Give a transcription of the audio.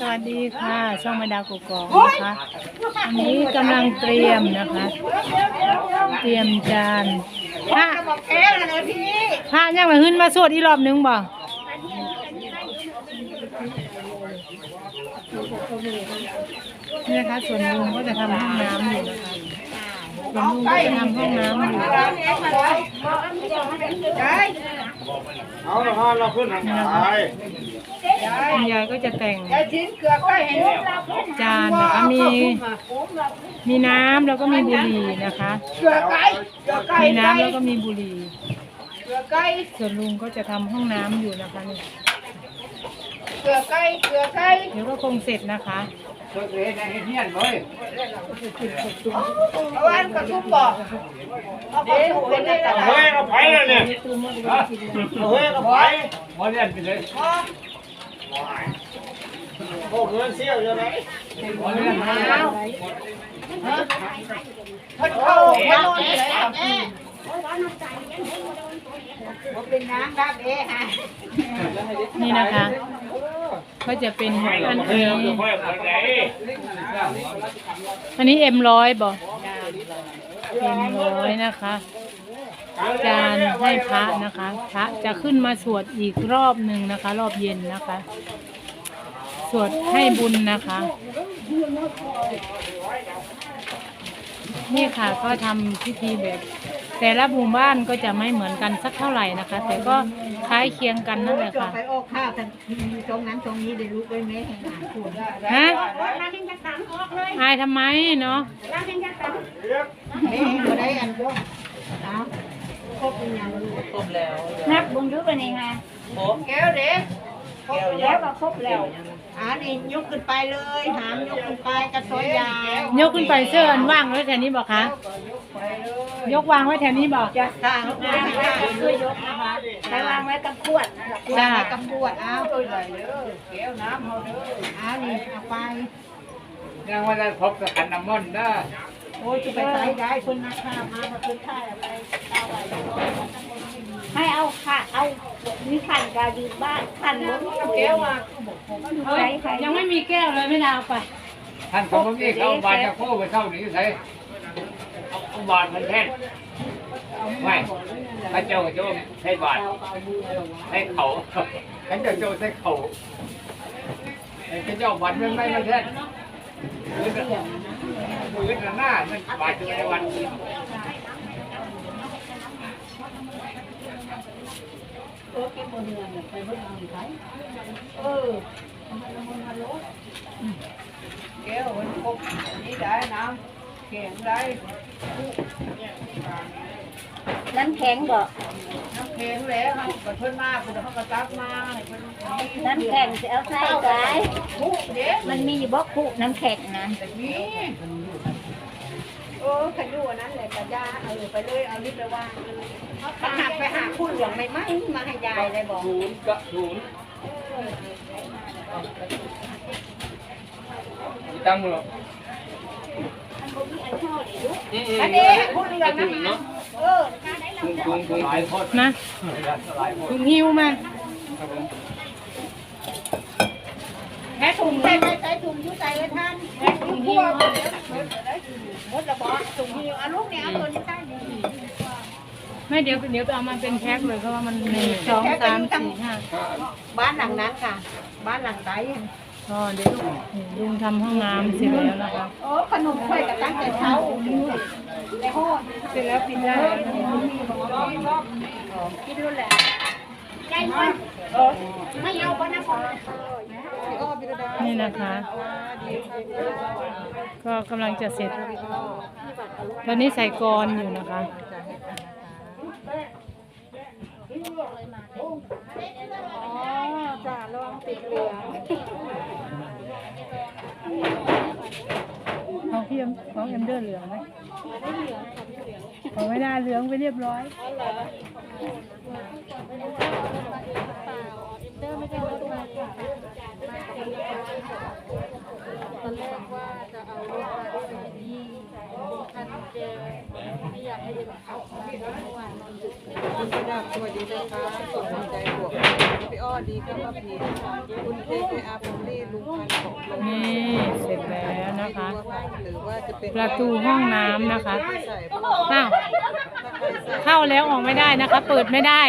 สวัสดีค่ะ ช่องมาดาวกกอกนะคะอันนี้กำลังเตรียมนะคะ เตรียมจานพระบอกแพ้เลยพี่พระยังมาขึ้นมาสวดอีกรอบหนึงบ่นี่นะคะส่วนลุงก็จะทำห้องน้ำอยู่นะคะส่วนลุงก็จะทำห้องน้ำอยู่ยายเอาละฮะเราขึ้นทางซ้าย คุณยายก็จะแต่งยายชิ้นเกลือก็เห็นจานนะคะมีมีน้ำแล้วก็มีบุหรี่นะคะเกลือไก่เกลือไก่มีน้ำแล้วก็มีบุหรี่เกลือไก่ส่วนลุงก็จะทำห้องน้ำอยู่นะคะนี่เกลือไก่เกลือไก่เดี๋ยวก็คงเสร็จนะคะเฮ้ยในเฮียนเลยเอาอันกระทุ่มบอกเอากระทุ่มเป็นอะไรเฮ้ยก็ไปแล้วเนี่ยเฮ้ยก็ไปมาเรียนไปเลย โอ้เงินเสี้ยวอยู่ไหมาเรียนมาแล้วเข้าเพิ่นนอนเลยครับผมเป็นน้ำดับเอ๋ฮะนี่นะคะก็จะเป็นอันนี้อันนี้เอ็มร้อยบอกเอ็มร้อยนะคะ จานให้พระนะคะ พระจะขึ้นมาสวดอีกรอบหนึ่งนะคะ รอบเย็นนะคะ สวดให้บุญนะคะ นี่ค่ะก็ทำพิธีแบบแต่ละหมู่บ้านก็จะไม่เหมือนกันสักเท่าไหร่นะคะ แต่ก็คล้ายเคียงกันนั่นแหละจอค่ะไปออกข้าวแต่ตรงนั้นตรงนี้ได้รู้ได้ไหมให้หลานพูดฮะอายทำไมเนาะ เอ๊ะบ่ได้อันเดียวเอาครบเป็นยังลูกนับบุญรู้เป็นยังไงแก้วเด็กแล้วก็ครบแล้วอ่านี่ยกขึ้นไปเลยหามยกขึ้นไปกระสอยยางยกขึ้นไปเสื้ออันว่างไว้แถวนี้บอกคะยกวางไว้แถวนี้บอกจะสร้างได้ได้ช่วยยกนะคะไปวางไว้กับขวดนั่นแหละจ้ากับปวดเอาแก้วน้ำเอาเด้อเอานี่เอาไปยังว่าจะพบกับขันน้ำมนต์ได้ โอ้ยจะไปใส่ได้คนนักข่ามามาคนข่าอะไรเอาไว้ให้เอาค่ะ เอามีขันกาดีบ้านขันล้นแก้วอะเฮ้ยยังไม่มีแก้วเลยไม่นาวไปท่านสมมติเขาบานจะโค้ไปเข้าหนีใส่เอาบานมันแท่นไม่พระเจ้าโจมใช้บาทให้เขาพระเจ้าโจมใช้เขาพระเจ้าบานมันไม่มาแท่น มือมือหน้ามันบาดอยู่ในวันเออแก้วมันครบนี่ได้น้ำแข็งได้น้ำแข็งบ่น้ำ แข็งแล้วเขาก็เพิ่นมาเพิ่นเขาก็ตักมาให้เพิ่นน้ำแข็งจะเอาใส่ไว้คุเด็กมันมีอยู่บ่คุน้ำแข็งนะแต่นี่เออขันอยู่อันนั้นแหละกระยาเออไปเลยเอาลิบไปว่างเขาหักไปหาคุณหลืองไม่ไหมมาให้ยายเลยบอกศูนย์กับศูนย์ตั้งมืออันนี้คุณเหลืองนั่นนะเออ ถุงถุงถุงหลายคนนะหลายคนถุงหิ้วมาแม่ถุงใส่ใส่ถุงยุ่ใส่ไว้ท่านแม่ถุงหิ้วหมดระบอกถุงหิ้วเอาลูกเนี่ยเอาตัวนี้ใส่ดิไม่เดี๋ยวเดี๋ยวไปเอามาเป็นแพ็คเลยเพราะว่ามันหนึ่งสองสามสี่ห้าบ้านหลังนั้นค่ะ บ้านหลังใดอ๋อเดี๋ยวลุงทำห้องน้ำเสร็จแล้วนะคะโอ้ขนมถ้วยกับตั้งแต่เช้าในห้อง เสร็จแล้วปิดได้กินรุ่นแหละใจมันไม่เอาบ่นะพ่อนี่นะคะ ก็กำลังจะเสร็จ ตอนนี้ใส่กรอยู่นะคะจ้าระวังติดเหลืองของพี่เอ็ม ของเอ็มเดอร์เหลืองไหมของไม่ได้เหลืองไปเรียบร้อยตอนแรกว่าจะเอารถมาด้วยที่คันเจไม่อยากให้เดินเขาเมื่อวานนอนดึกคุณประดับสวัสดีนะคะส่งกำลังใจบวกพี่อ้อ ดีก็มาีคุณเค้อาปรีลุงพันนี่เสร็จแล้วนะคะประตูห้องน้ำนะคะใข้าเข้าแล้วออกไม่ได้นะคะ เปิดไม่ได้